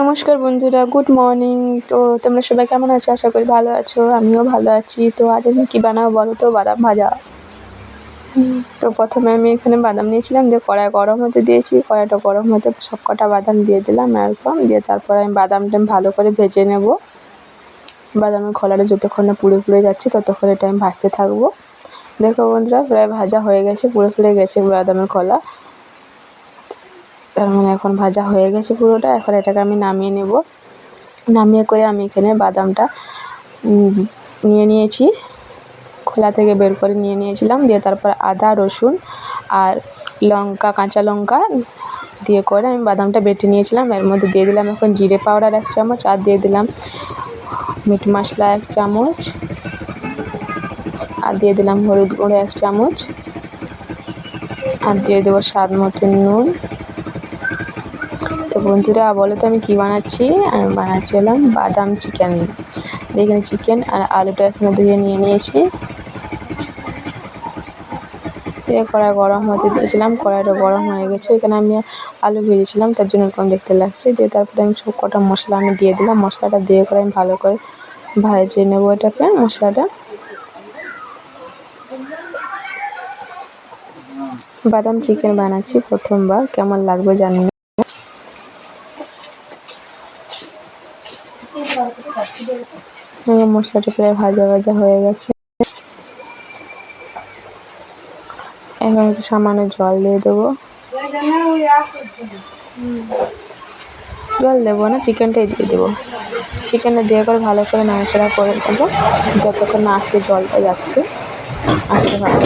নমস্কার বন্ধুরা good morning তো তোমরা সবাই কেমন আছো? আশা করি ভালো আছো, আমিও ভালো আছি। তো আজ আমি কী বানাবো বলো তো? বাদাম ভাজা। তো প্রথমে আমি এখানে বাদাম নিয়েছিলাম, দিয়ে কড়াই গরম হতে দিয়েছি। কড়াইটা গরম হতে সব কটা বাদাম দিয়ে দিলাম এরকম দিয়ে তারপর আমি বাদামটা ভালো করে ভেজে নেব। বাদামের খোলাটা যতক্ষণ না পুড়ে পুড়ে যাচ্ছে, ততক্ষণ এটা আমি ভাজতে থাকব। দেখো বন্ধুরা, প্রায় ভাজা হয়ে গেছে, পুড়ে পুড়ে গেছে বাদামের খোলা। তার মানে এখন ভাজা হয়ে গেছে পুরোটা, এখন এটাকে আমি নামিয়ে নেব। নামিয়ে করে আমি এখানে বাদামটা নিয়ে নিয়েছি। খোলা থেকে বের করে নিয়ে নিয়েছিলাম, দিয়ে তারপর আদা, রসুন আর লঙ্কা, কাঁচা লঙ্কা দিয়ে করে আমি বাদামটা বেটে নিয়েছিলাম। এর মধ্যে দিয়ে দিলাম এখন জিরে পাউডার এক চামচ আর দিয়ে দিলাম মিট মশলা এক চামচ আর দিয়ে দিলাম হলুদ গুঁড়ো এক চামচ আর দিয়ে দেবো স্বাদ মতন নুন। বন্ধুরা, বলো তো আমি কী বানাচ্ছি? আমি বানাচ্ছি হলাম বাদাম চিকেন। এখানে চিকেন আর আলুটা এখানে ধুয়ে নিয়ে নিয়েছি। দিয়ে কড়াই গরম হতে দিয়েছিলাম, কড়াইটা গরম হয়ে গেছে। এখানে আমি আলু ভেজেছিলাম, তার জন্য এরকম দেখতে লাগছে। দিয়ে তারপরে আমি সব কটা মশলা আমি দিয়ে দিলাম। মশলাটা দিয়ে করে আমি ভালো করে ভাজিয়ে নেব এটাকে, মশলাটা। বাদাম চিকেন বানাচ্ছি প্রথমবার, কেমন লাগবে জানি না মশলাটা প্রায় ভাজা ভাজা হয়ে গেছে। এখন একটু সামান্য জল দিয়ে দেবো। জল দেবো না, চিকেনটাই দিয়ে দেবো। চিকেনটা দিয়ে পর ভালো করে নাড়াচাড়া করে দেবো যতক্ষণ না আসতে জলটা যাচ্ছে, আসতে ভালো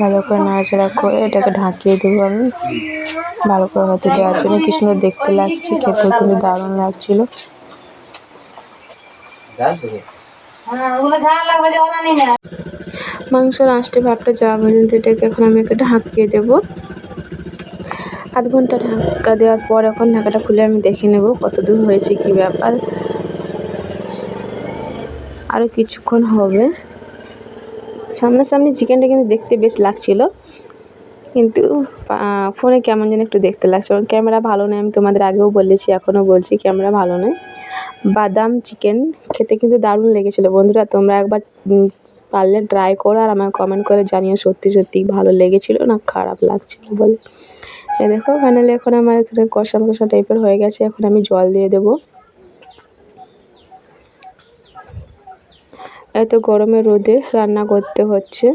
ভালো করে নাড়াচাড়া করে এটাকে ঢাকিয়ে দেবো আমি। ভালো করে হতে দেওয়ার জন্য কি সুন্দর দেখতে লাগছে, খেতেও কিন্তু দারুণ লাগছিল। মাংসর আঁশটে ভাবটা যাওয়া পর্যন্ত এটাকে এখন আমি একটা ঢাকিয়ে দেবো। আধ ঘণ্টা ঢাকা দেওয়ার পর এখন ঢাকাটা খুলে আমি দেখে নেব কত দূর হয়েছে কী ব্যাপার। আরও কিছুক্ষণ হবে। সামনাসামনি চিকেনটা কিন্তু দেখতে বেশ লাগছিল। কিন্তু ফোনে কেমন যেন একটু দেখতে লাগছে। ওর ক্যামেরা ভালো নয়, আমি তোমাদের আগেও বলেছি, এখনও বলছি ক্যামেরা ভালো নয়। বাদাম চিকেন খেতে কিন্তু দারুণ লেগেছিলো। বন্ধুরা, তোমরা একবার পারলে ট্রাই করো আর আমাকে কমেন্ট করে জানিও সত্যি সত্যি ভালো লেগেছিলো না খারাপ লাগছে কি বলে। দেখো ফাইনালি এখন আমার এখানে কষা কষা টাইপের হয়ে গেছে। এখন আমি জল দিয়ে দেবো। এত গরমে রোদে রান্না করতে হচ্ছে।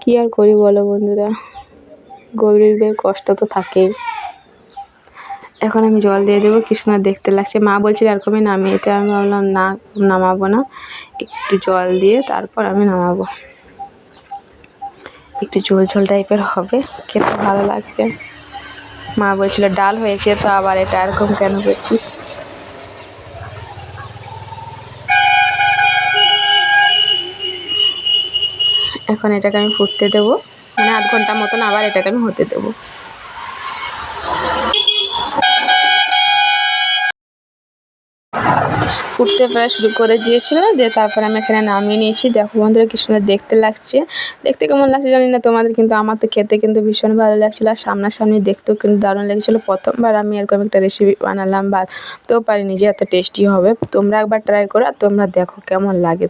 কি আর করি বলো বন্ধুরা? গরিবের কষ্ট তো থাকেই। এখন আমি জল দিয়ে দেবো কি সুন্দর দেখতে লাগছে। মা বলছিল এরকমই নামিয়ে দিতে আমি ভাবলাম না, নামাবো না। একটু জল দিয়ে তারপর আমি নামাবো। একটু ঝোল ঝোল টাইপের হবে, খেতে ভালো লাগবে। মা বলছিল ডাল হয়েছে, তো আবার এটা এরকম কেন করছিস? এখন এটাকে আমি ফুটতে দেবো। মানে আধ ঘণ্টা মতন আবার এটাকে আমি হতে দেবো। ফুটতে প্রায় শুরু করে দিয়েছিল, দিয়ে তারপর আমি এখানে নামিয়ে নিয়েছি। দেখো বন্ধুরা কি সুন্দর দেখতে লাগছে। দেখতে কেমন লাগছে জানি না, তোমাদের কিন্তু আমার তো খেতে কিন্তু ভীষণ ভালো লাগছিল, আর সামনাসামনি দেখতেও কিন্তু দারুণ লেগেছিলো। প্রথমবার আমি এরকম একটা রেসিপি বানালাম ভাবতেও পারিনি যে এত টেস্টি হবে। তোমরা একবার ট্রাই করো আর তোমরা দেখো কেমন লাগে।